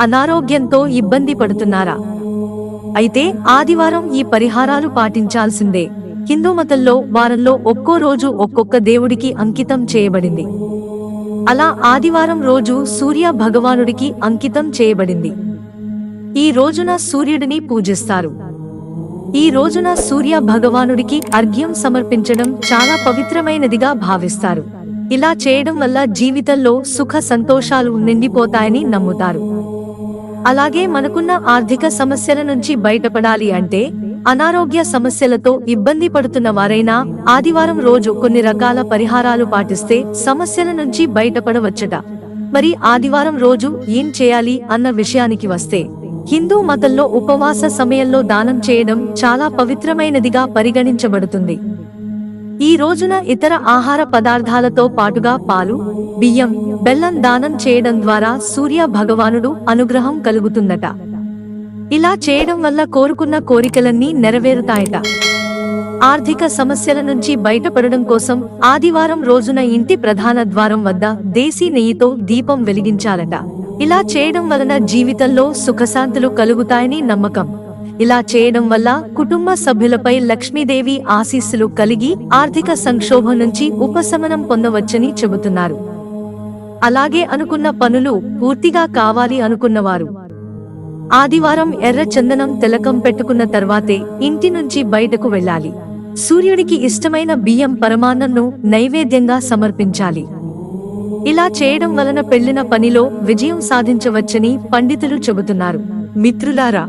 అనారోగ్యంతో ఇబ్బంది పడుతున్నారా? అయితే ఆదివారం ఈ పరిహారాలు పాటించాల్సిందే. హిందూ మతంలో వారంలో ఒక్కో రోజు ఒక్కొక్క దేవుడికి అంకితం చేయబడింది. అలా ఆదివారం రోజు సూర్య భగవానుడికి అంకితం చేయబడింది. ఈ రోజున సూర్యుడిని పూజిస్తారు. ఈ రోజున సూర్య భగవానుడికి అర్ఘ్యం సమర్పించడం చాలా పవిత్రమైనదిగా భావిస్తారు. ఇలా చేయడం వల్ల జీవితంలో సుఖ సంతోషాలు నిండిపోతాయని నమ్ముతారు. అలాగే మనకున్న ఆర్థిక సమస్యల నుంచి బయటపడాలి అంటే అనారోగ్య సమస్యలతో ఇబ్బంది పడుతున్న వారైనా ఆదివారం రోజు కొన్ని రకాల పరిహారాలు పాటిస్తే సమస్యల నుంచి బయటపడవచ్చట. మరి ఆదివారం రోజు ఏం చేయాలి అన్న విషయానికి వస్తే హిందూ మతంలో ఉపవాస సమయంలో దానం చేయడం చాలా పవిత్రమైనదిగా పరిగణించబడుతుంది. ఈ రోజున ఇతర ఆహార పదార్థాలతో పాటుగా పాలు బియ్యం బెల్లం దానం చేయడం ద్వారా సూర్య భగవానుడు అనుగ్రహం కలుగుతుందట. ఇలా చేయడం వల్ల కోరుకున్న కోరికలన్నీ నెరవేరుతాయట. ఆర్థిక సమస్యల నుంచి బయటపడడం కోసం ఆదివారం రోజున ఇంటి ప్రధాన ద్వారం వద్ద దేశీ నెయ్యితో దీపం వెలిగించాలట. ఇలా చేయడం వలన జీవితంలో సుఖశాంతులు కలుగుతాయని నమ్మకం. ఇలా చేయడం వల్ల కుటుంబ సభ్యులపై లక్ష్మీదేవి ఆశీస్సులు కలిగి ఆర్థిక సంక్షోభం నుంచి ఉపశమనం పొందవచ్చని చెబుతున్నారు. అలాగే అనుకున్న పనులు పూర్తిగా కావాలి అనుకున్నవారు. ఆదివారం ఎర్ర చందనం తిలకం పెట్టుకున్న తర్వాతే ఇంటి నుంచి బయటకు వెళ్ళాలి. సూర్యుడికి ఇష్టమైన బియ్యం పరమాన్నంను నైవేద్యంగా సమర్పించాలి. ఇలా చేయడం వలన పెళ్ళిన పనిలో విజయం సాధించవచ్చని పండితులు చెబుతున్నారు. మిత్రులారా